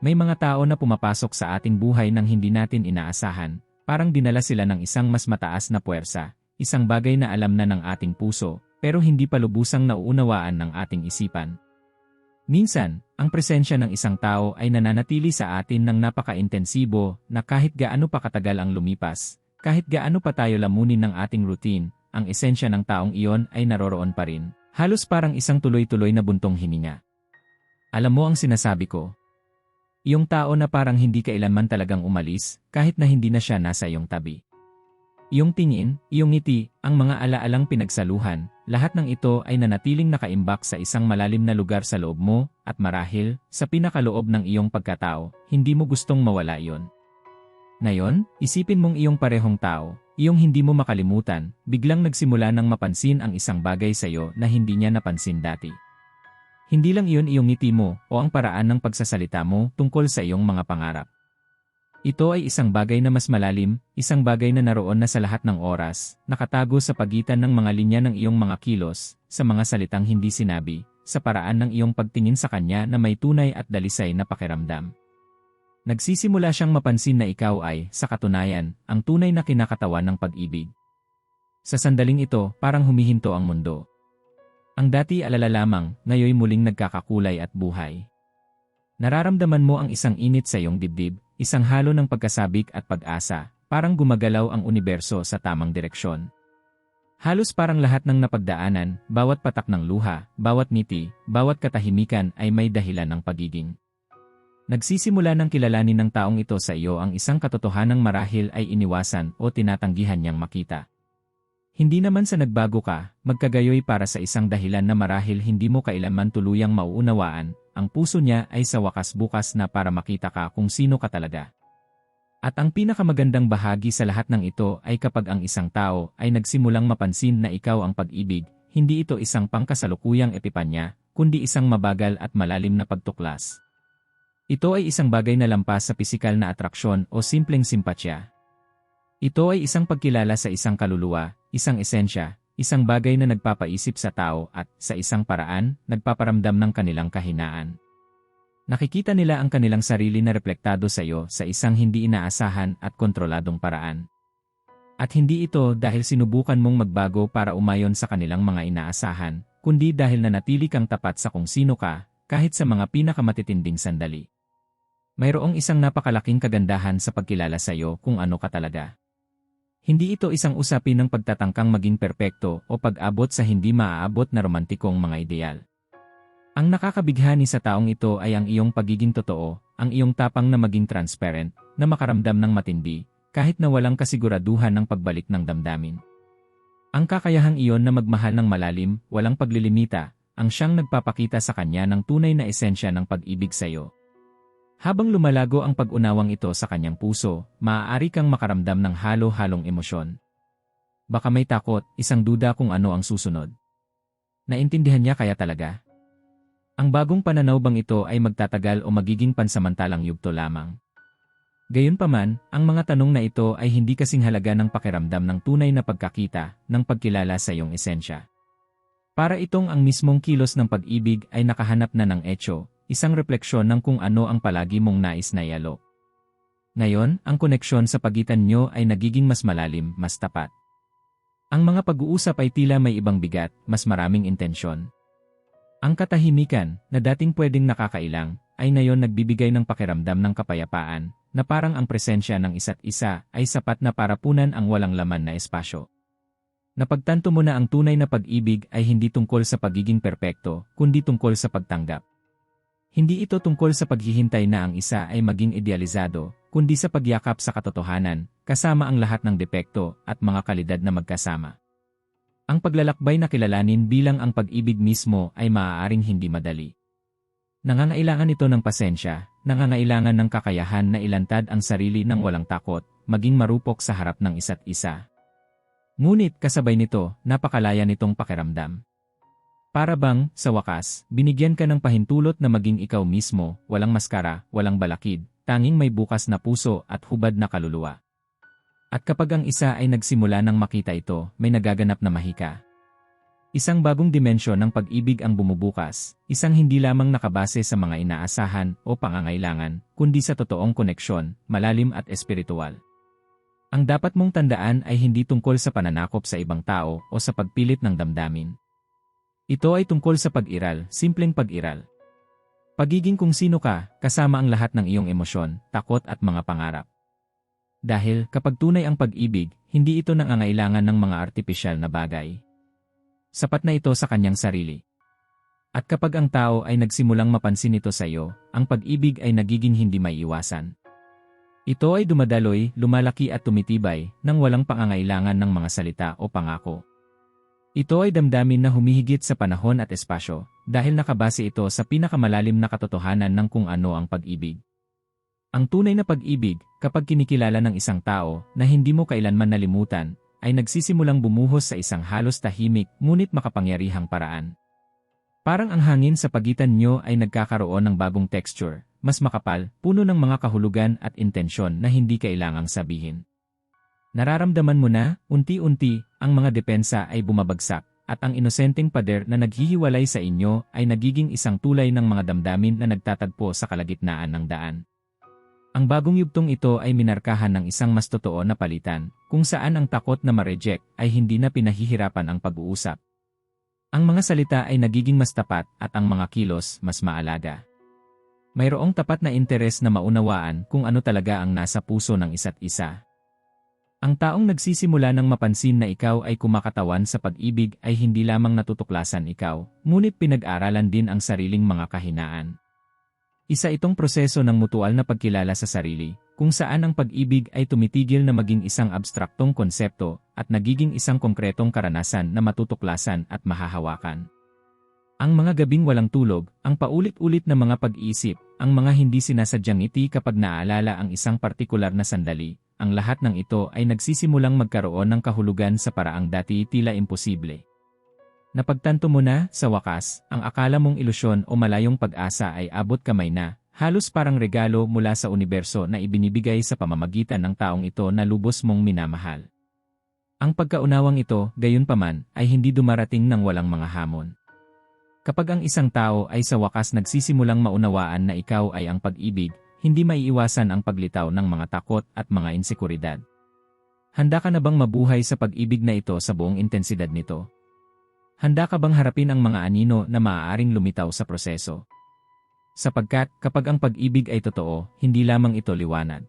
May mga tao na pumapasok sa ating buhay nang hindi natin inaasahan, parang dinala sila ng isang mas mataas na puwersa, isang bagay na alam na ng ating puso, pero hindi pa lubusang nauunawaan ng ating isipan. Minsan, ang presensya ng isang tao ay nananatili sa atin ng napaka-intensibo na kahit gaano pa katagal ang lumipas, kahit gaano pa tayo lamunin ng ating routine, ang esensya ng taong iyon ay naroroon pa rin, halos parang isang tuloy-tuloy na buntong hininga. Alam mo ang sinasabi ko, yung tao na parang hindi kailanman talagang umalis, kahit na hindi na siya nasa iyong tabi. Iyong tingin, iyong ngiti, ang mga alaalang pinagsaluhan, lahat ng ito ay nanatiling nakaimbak sa isang malalim na lugar sa loob mo, at marahil, sa pinakaloob ng iyong pagkatao, hindi mo gustong mawala iyon. Ngayon, isipin mong iyong parehong tao, iyong hindi mo makalimutan, biglang nagsimula ng mapansin ang isang bagay sa iyo na hindi niya napansin dati. Hindi lang iyon iyong ngiti mo o ang paraan ng pagsasalita mo tungkol sa iyong mga pangarap. Ito ay isang bagay na mas malalim, isang bagay na naroon na sa lahat ng oras, nakatago sa pagitan ng mga linya ng iyong mga kilos, sa mga salitang hindi sinabi, sa paraan ng iyong pagtingin sa kanya na may tunay at dalisay na pakiramdam. Nagsisimula siyang mapansin na ikaw ay, sa katunayan, ang tunay na kinakatawan ng pag-ibig. Sa sandaling ito, parang humihinto ang mundo. Ang dati alala lamang, ngayoy muling nagkakakulay at buhay. Nararamdaman mo ang isang init sa iyong dibdib, isang halo ng pagkasabik at pag-asa, parang gumagalaw ang universo sa tamang direksyon. Halos parang lahat ng napagdaanan, bawat patak ng luha, bawat ngiti, bawat katahimikan ay may dahilan ng pagiging. Nagsisimula ng kilalanin ng taong ito sa iyo ang isang katotohanang marahil ay iniwasan o tinatanggihan niyang makita. Hindi naman sa nagbago ka, magkagayoy para sa isang dahilan na marahil hindi mo kailanman tuluyang mauunawaan, ang puso niya ay sa wakas bukas na para makita ka kung sino ka talaga. At ang pinakamagandang bahagi sa lahat ng ito ay kapag ang isang tao ay nagsimulang mapansin na ikaw ang pag-ibig, hindi ito isang pangkasalukuyang epipanya, kundi isang mabagal at malalim na pagtuklas. Ito ay isang bagay na lampas sa pisikal na atraksyon o simpleng simpatya. Ito ay isang pagkilala sa isang kaluluwa, isang esensya, isang bagay na nagpapaisip sa tao at, sa isang paraan, nagpaparamdam ng kanilang kahinaan. Nakikita nila ang kanilang sarili na reflektado sa iyo sa isang hindi inaasahan at kontroladong paraan. At hindi ito dahil sinubukan mong magbago para umayon sa kanilang mga inaasahan, kundi dahil nanatili kang tapat sa kung sino ka, kahit sa mga pinakamatitinding sandali. Mayroong isang napakalaking kagandahan sa pagkilala sa iyo kung ano ka talaga. Hindi ito isang usapin ng pagtatangkang maging perpekto o pag-abot sa hindi maaabot na romantikong mga ideal. Ang nakakabighani sa taong ito ay ang iyong pagiging totoo, ang iyong tapang na maging transparent, na makaramdam ng matindi, kahit na walang kasiguraduhan ng pagbalik ng damdamin. Ang kakayahang iyon na magmahal ng malalim, walang paglilimita, ang siyang nagpapakita sa kanya ng tunay na esensya ng pag-ibig sa iyo. Habang lumalago ang pag-unawang ito sa kanyang puso, maaari kang makaramdam ng halo-halong emosyon. Baka may takot, isang duda kung ano ang susunod. Naintindihan niya kaya talaga? Ang bagong pananaw bang ito ay magtatagal o magiging pansamantalang yugto lamang? Gayunpaman, ang mga tanong na ito ay hindi kasing halaga ng pakiramdam ng tunay na pagkakita, ng pagkilala sa iyong esensya. Para itong ang mismong kilos ng pag-ibig ay nakahanap na ng etyo, isang refleksyon ng kung ano ang palagi mong nais na ialok. Ngayon, ang koneksyon sa pagitan nyo ay nagiging mas malalim, mas tapat. Ang mga pag-uusap ay tila may ibang bigat, mas maraming intensyon. Ang katahimikan, na dating pwedeng nakakailang, ay ngayon nagbibigay ng pakiramdam ng kapayapaan, na parang ang presensya ng isa't isa ay sapat na para punan ang walang laman na espasyo. Napagtanto mo na ang tunay na pag-ibig ay hindi tungkol sa pagiging perpekto, kundi tungkol sa pagtanggap. Hindi ito tungkol sa paghihintay na ang isa ay maging idealisado, kundi sa pagyakap sa katotohanan, kasama ang lahat ng depekto at mga kalidad na magkasama. Ang paglalakbay na kilalanin bilang ang pag-ibig mismo ay maaaring hindi madali. Nangangailangan ito ng pasensya, nangangailangan ng kakayahan na ilantad ang sarili ng walang takot, maging marupok sa harap ng isa't isa. Ngunit kasabay nito, napakalaya nitong pakiramdam. Para bang, sa wakas, binigyan ka ng pahintulot na maging ikaw mismo, walang maskara, walang balakid, tanging may bukas na puso at hubad na kaluluwa. At kapag ang isa ay nagsimula ng makita ito, may nagaganap na mahika. Isang bagong dimensyon ng pag-ibig ang bumubukas, isang hindi lamang nakabase sa mga inaasahan o pangangailangan, kundi sa totoong koneksyon, malalim at espiritual. Ang dapat mong tandaan ay hindi tungkol sa pananakop sa ibang tao o sa pagpilit ng damdamin. Ito ay tungkol sa pag-iral, simpleng pag-iral. Pagiging kung sino ka, kasama ang lahat ng iyong emosyon, takot at mga pangarap. Dahil kapag tunay ang pag-ibig, hindi ito nangangailangan ng mga artipisyal na bagay. Sapat na ito sa kanyang sarili. At kapag ang tao ay nagsimulang mapansin ito sa iyo, ang pag-ibig ay nagiging hindi may iwasan. Ito ay dumadaloy, lumalaki at tumitibay nang walang pangangailangan ng mga salita o pangako. Ito ay damdamin na humihigit sa panahon at espasyo dahil nakabase ito sa pinakamalalim na katotohanan ng kung ano ang pag-ibig. Ang tunay na pag-ibig, kapag kinikilala ng isang tao na hindi mo kailanman nalimutan, ay nagsisimulang bumuhos sa isang halos tahimik ngunit makapangyarihang paraan. Parang ang hangin sa pagitan nyo ay nagkakaroon ng bagong texture, mas makapal, puno ng mga kahulugan at intensyon na hindi kailangang sabihin. Nararamdaman mo na, unti-unti, ang mga depensa ay bumabagsak, at ang inosenteng pader na naghihiwalay sa inyo ay nagiging isang tulay ng mga damdamin na nagtatagpo sa kalagitnaan ng daan. Ang bagong yugtong ito ay minarkahan ng isang mas totoo na palitan, kung saan ang takot na ma-reject ay hindi na pinahihirapan ang pag-uusap. Ang mga salita ay nagiging mas tapat at ang mga kilos mas maalaga. Mayroong tapat na interes na maunawaan kung ano talaga ang nasa puso ng isa't isa. Ang taong nagsisimula ng mapansin na ikaw ay kumakatawan sa pag-ibig ay hindi lamang natutuklasan ikaw, ngunit pinag-aralan din ang sariling mga kahinaan. Isa itong proseso ng mutual na pagkilala sa sarili, kung saan ang pag-ibig ay tumitigil na maging isang abstraktong konsepto at nagiging isang konkretong karanasan na matutuklasan at mahahawakan. Ang mga gabing walang tulog, ang paulit-ulit na mga pag-iisip, ang mga hindi sinasadyang ngiti kapag naaalala ang isang partikular na sandali, ang lahat ng ito ay nagsisimulang magkaroon ng kahulugan sa paraang dati tila imposible. Napagtanto mo na, sa wakas, ang akala mong ilusyon o malayong pag-asa ay abot kamay na, halos parang regalo mula sa universo na ibinibigay sa pamamagitan ng taong ito na lubos mong minamahal. Ang pagkaunawang ito, gayon paman, ay hindi dumarating ng walang mga hamon. Kapag ang isang tao ay sa wakas nagsisimulang maunawaan na ikaw ay ang pag-ibig, hindi maiiwasan ang paglitaw ng mga takot at mga insekuridad. Handa ka na bang mabuhay sa pag-ibig na ito sa buong intensidad nito? Handa ka bang harapin ang mga anino na maaaring lumitaw sa proseso? Sapagkat kapag ang pag-ibig ay totoo, hindi lamang ito liwanag.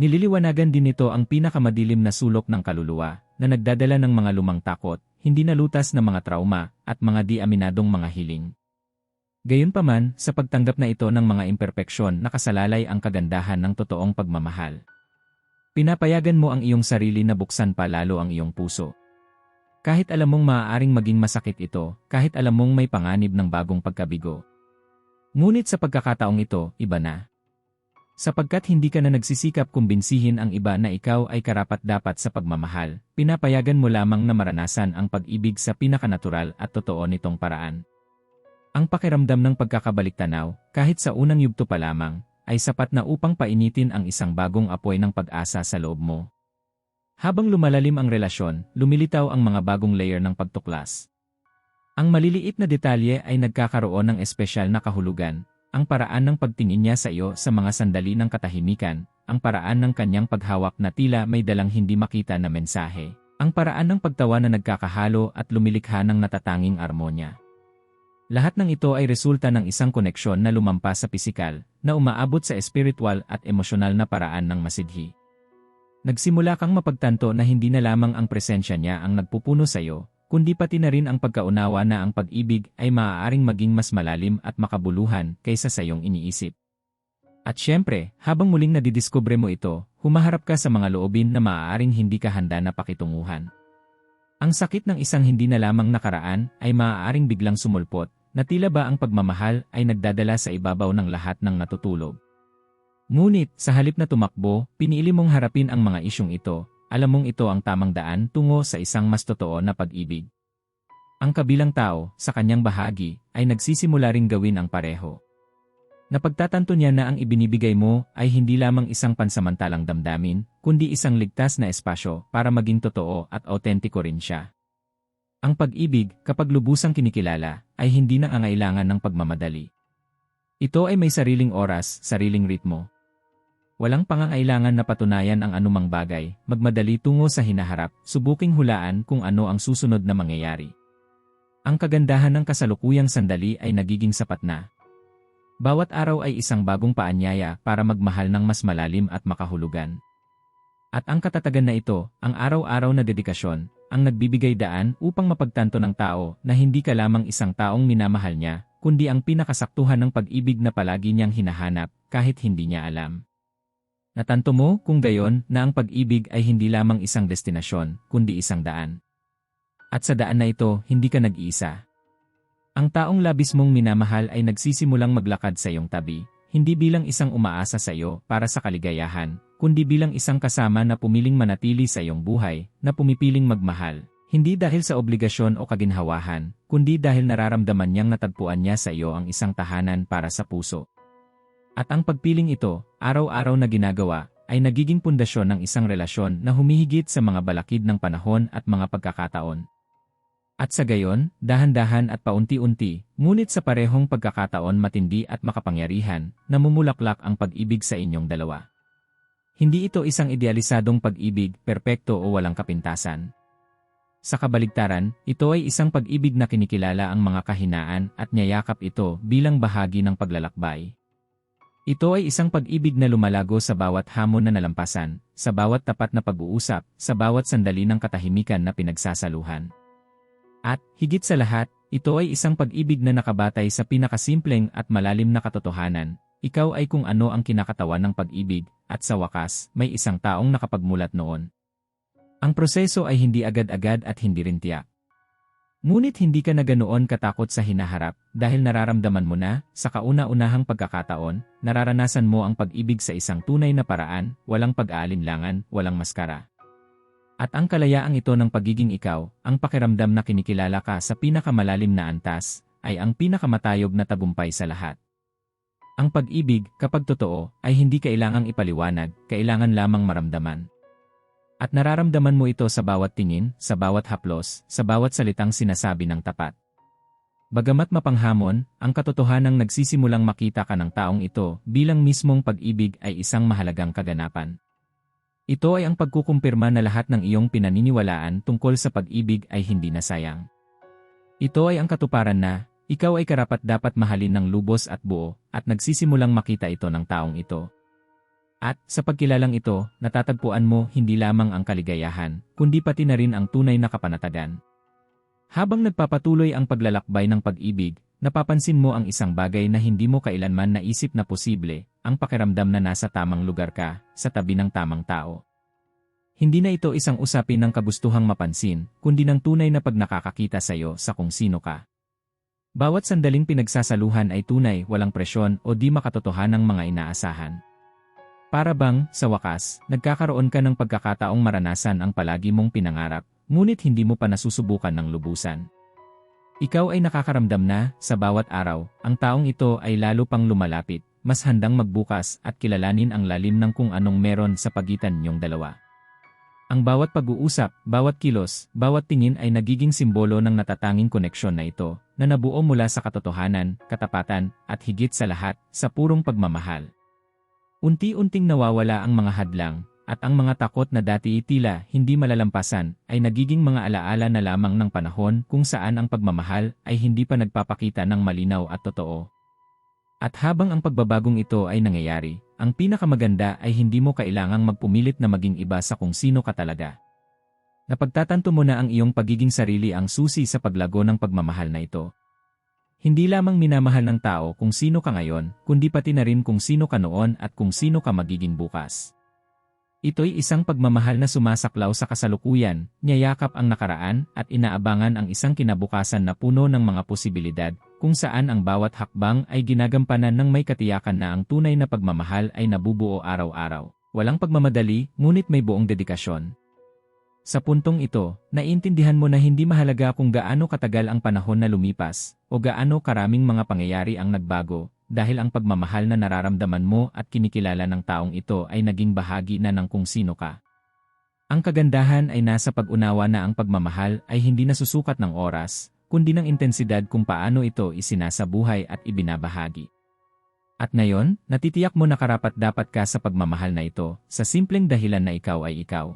Nililiwanagan din nito ang pinakamadilim na sulok ng kaluluwa na nagdadala ng mga lumang takot, hindi nalutas na mga trauma, at mga di-aminadong mga hiling. Gayunpaman, sa pagtanggap na ito ng mga imperpeksyon nakasalalay ang kagandahan ng totoong pagmamahal. Pinapayagan mo ang iyong sarili na buksan pa lalo ang iyong puso. Kahit alam mong maaaring maging masakit ito, kahit alam mong may panganib ng bagong pagkabigo. Ngunit sa pagkakataong ito, iba na. Sapagkat hindi ka na nagsisikap kumbinsihin ang iba na ikaw ay karapat-dapat sa pagmamahal, pinapayagan mo lamang na maranasan ang pag-ibig sa pinakanatural at totoo nitong paraan. Ang pakiramdam ng pagkakabalik-tanaw, kahit sa unang yugto pa lamang, ay sapat na upang painitin ang isang bagong apoy ng pag-asa sa loob mo. Habang lumalalim ang relasyon, lumilitaw ang mga bagong layer ng pagtuklas. Ang maliliit na detalye ay nagkakaroon ng espesyal na kahulugan, ang paraan ng pagtingin niya sa iyo sa mga sandali ng katahimikan, ang paraan ng kanyang paghawak na tila may dalang hindi makita na mensahe, ang paraan ng pagtawa na nagkakahalo at lumilikha ng natatanging armonya. Lahat ng ito ay resulta ng isang koneksyon na lumampas sa pisikal, na umaabot sa espiritual at emosyonal na paraan ng masidhi. Nagsimula kang mapagtanto na hindi na lamang ang presensya niya ang nagpupuno sa iyo, kundi pati na rin ang pagkaunawa na ang pag-ibig ay maaaring maging mas malalim at makabuluhan kaysa sa iyong iniisip. At syempre, habang muling nadidiskubre mo ito, humaharap ka sa mga loobin na maaaring hindi ka handa na pakitunguhan. Ang sakit ng isang hindi na lamang nakaraan ay maaaring biglang sumulpot, na tila ba ang pagmamahal ay nagdadala sa ibabaw ng lahat ng natutulog. Ngunit, sa halip na tumakbo, pinili mong harapin ang mga isyong ito, alam mong ito ang tamang daan tungo sa isang mas totoo na pag-ibig. Ang kabilang tao, sa kanyang bahagi, ay nagsisimula ring gawin ang pareho. Napagtatanto niya na ang ibinibigay mo ay hindi lamang isang pansamantalang damdamin, kundi isang ligtas na espasyo para maging totoo at autentiko rin siya. Ang pag-ibig, kapag lubusang kinikilala, ay hindi na angailangan ng pagmamadali. Ito ay may sariling oras, sariling ritmo. Walang pangangailangan na patunayan ang anumang bagay, magmadali tungo sa hinaharap, subuking hulaan kung ano ang susunod na mangyayari. Ang kagandahan ng kasalukuyang sandali ay nagiging sapat na. Bawat araw ay isang bagong paanyaya para magmahal ng mas malalim at makahulugan. At ang katatagan na ito, ang araw-araw na dedikasyon, ang nagbibigay daan upang mapagtanto ng tao na hindi ka lamang isang taong minamahal niya, kundi ang pinakasaktuhan ng pag-ibig na palagi niyang hinahanap kahit hindi niya alam. Natanto mo kung gayon na ang pag-ibig ay hindi lamang isang destinasyon, kundi isang daan. At sa daan na ito, hindi ka nag-iisa. Ang taong labis mong minamahal ay nagsisimulang maglakad sa iyong tabi, hindi bilang isang umaasa sa iyo para sa kaligayahan, kundi bilang isang kasama na pumiling manatili sa iyong buhay, na pumipiling magmahal, hindi dahil sa obligasyon o kaginhawahan, kundi dahil nararamdaman niyang natagpuan niya sa iyo ang isang tahanan para sa puso. At ang pagpiling ito, araw-araw na ginagawa, ay nagiging pundasyon ng isang relasyon na humihigit sa mga balakid ng panahon at mga pagkakataon. At sa gayon, dahan-dahan at paunti-unti, ngunit sa parehong pagkakataon matindi at makapangyarihan, namumulaklak ang pag-ibig sa inyong dalawa. Hindi ito isang idealisadong pag-ibig, perpekto o walang kapintasan. Sa kabaligtaran, ito ay isang pag-ibig na kinikilala ang mga kahinaan at niyayakap ito bilang bahagi ng paglalakbay. Ito ay isang pag-ibig na lumalago sa bawat hamon na nalampasan, sa bawat tapat na pag-uusap, sa bawat sandali ng katahimikan na pinagsasaluhan. At, higit sa lahat, ito ay isang pag-ibig na nakabatay sa pinakasimpleng at malalim na katotohanan, ikaw ay kung ano ang kinakatawan ng pag-ibig, at sa wakas, may isang taong nakapagmulat noon. Ang proseso ay hindi agad-agad at hindi rin tiyak. Ngunit hindi ka na ganoon katakot sa hinaharap dahil nararamdaman mo na, sa kauna-unahang pagkakataon, nararanasan mo ang pag-ibig sa isang tunay na paraan, walang pag-aalinlangan, walang maskara. At ang kalayaang ito ng pagiging ikaw, ang pakiramdam na kinikilala ka sa pinakamalalim na antas, ay ang pinakamatayog na tagumpay sa lahat. Ang pag-ibig, kapag totoo, ay hindi kailangang ipaliwanag, kailangan lamang maramdaman. At nararamdaman mo ito sa bawat tingin, sa bawat haplos, sa bawat salitang sinasabi ng tapat. Bagamat mapanghamon, ang katotohanang nagsisimulang makita ka ng taong ito bilang mismong pag-ibig ay isang mahalagang kaganapan. Ito ay ang pagkukumpirma na lahat ng iyong pinaniniwalaan tungkol sa pag-ibig ay hindi nasayang. Ito ay ang katuparan na, ikaw ay karapat dapat mahalin ng lubos at buo, at nagsisimulang makita ito ng taong ito. At, sa pagkilalang ito, natatagpuan mo hindi lamang ang kaligayahan, kundi pati na rin ang tunay na kapanatagan. Habang nagpapatuloy ang paglalakbay ng pag-ibig, napapansin mo ang isang bagay na hindi mo kailanman naisip na posible, ang pakiramdam na nasa tamang lugar ka, sa tabi ng tamang tao. Hindi na ito isang usapin ng kagustuhang mapansin, kundi ng tunay na pagnakakakita sa iyo sa kung sino ka. Bawat sandaling pinagsasaluhan ay tunay, walang presyon o di makatotohanang mga inaasahan. Para bang, sa wakas, nagkakaroon ka ng pagkakataong maranasan ang palagi mong pinangarap, ngunit hindi mo pa nasusubukan ng lubusan. Ikaw ay nakakaramdam na, sa bawat araw, ang taong ito ay lalo pang lumalapit, mas handang magbukas at kilalanin ang lalim ng kung anong meron sa pagitan niyong dalawa. Ang bawat pag-uusap, bawat kilos, bawat tingin ay nagiging simbolo ng natatanging koneksyon na ito, na nabuo mula sa katotohanan, katapatan, at higit sa lahat, sa purong pagmamahal. Unti-unting nawawala ang mga hadlang, at ang mga takot na dati tila hindi malalampasan ay nagiging mga alaala na lamang ng panahon kung saan ang pagmamahal ay hindi pa nagpapakita ng malinaw at totoo. At habang ang pagbabagong ito ay nangyayari, ang pinakamaganda ay hindi mo kailangang magpumilit na maging iba sa kung sino ka talaga. Napagtatanto mo na ang iyong pagiging sarili ang susi sa paglago ng pagmamahal na ito. Hindi lamang minamahal ng tao kung sino ka ngayon, kundi pati na rin kung sino ka noon at kung sino ka magiging bukas. Ito'y isang pagmamahal na sumasaklaw sa kasalukuyan, niyayakap ang nakaraan at inaabangan ang isang kinabukasan na puno ng mga posibilidad, kung saan ang bawat hakbang ay ginagampanan ng may katiyakan na ang tunay na pagmamahal ay nabubuo araw-araw. Walang pagmamadali, ngunit may buong dedikasyon. Sa puntong ito, naiintindihan mo na hindi mahalaga kung gaano katagal ang panahon na lumipas, o gaano karaming mga pangyayari ang nagbago, dahil ang pagmamahal na nararamdaman mo at kinikilala ng taong ito ay naging bahagi na ng kung sino ka. Ang kagandahan ay nasa pag-unawa na ang pagmamahal ay hindi nasusukat ng oras, kundi ng intensidad kung paano ito isinasabuhay at ibinabahagi. At ngayon, natitiyak mo na karapat dapat ka sa pagmamahal na ito, sa simpleng dahilan na ikaw ay ikaw.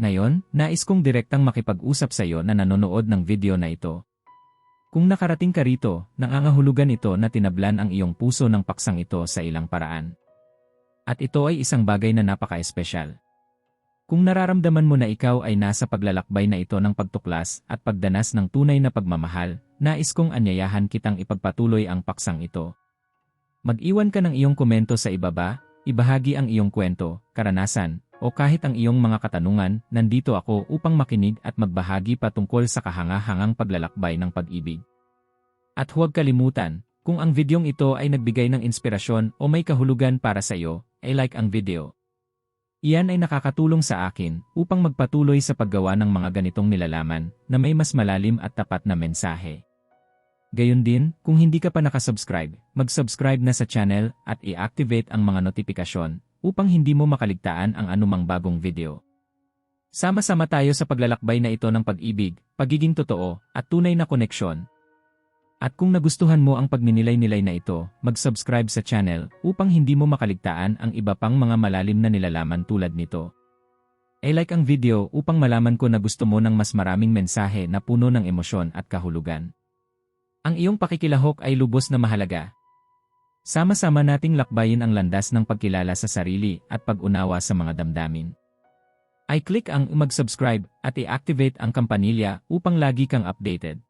Ngayon, nais kong direktang makipag-usap sa iyo na nanonood ng video na ito. Kung nakarating ka rito, nangangahulugan ito na tinablan ang iyong puso ng paksang ito sa ilang paraan. At ito ay isang bagay na napaka-espesyal. Kung nararamdaman mo na ikaw ay nasa paglalakbay na ito ng pagtuklas at pagdanas ng tunay na pagmamahal, nais kong anyayahan kitang ipagpatuloy ang paksang ito. Mag-iwan ka ng iyong komento sa ibaba, ibahagi ang iyong kwento, karanasan, o kahit ang iyong mga katanungan, nandito ako upang makinig at magbahagi patungkol sa kahanga-hangang paglalakbay ng pag-ibig. At huwag kalimutan, kung ang videong ito ay nagbigay ng inspirasyon o may kahulugan para sa iyo, ay like ang video. Iyan ay nakakatulong sa akin upang magpatuloy sa paggawa ng mga ganitong nilalaman na may mas malalim at tapat na mensahe. Gayon din, kung hindi ka pa nakasubscribe, mag-subscribe na sa channel at i-activate ang mga notifikasyon upang hindi mo makaligtaan ang anumang bagong video. Sama-sama tayo sa paglalakbay na ito ng pag-ibig, pagiging totoo, at tunay na koneksyon. At kung nagustuhan mo ang pagninilay-nilay na ito, mag-subscribe sa channel upang hindi mo makaligtaan ang iba pang mga malalim na nilalaman tulad nito. I-like ang video upang malaman ko na gusto mo ng mas maraming mensahe na puno ng emosyon at kahulugan. Ang iyong pakikilahok ay lubos na mahalaga. Sama-sama nating lakbayin ang landas ng pagkilala sa sarili at pag-unawa sa mga damdamin. I-click ang mag-subscribe at i-activate ang kampanilya upang lagi kang updated.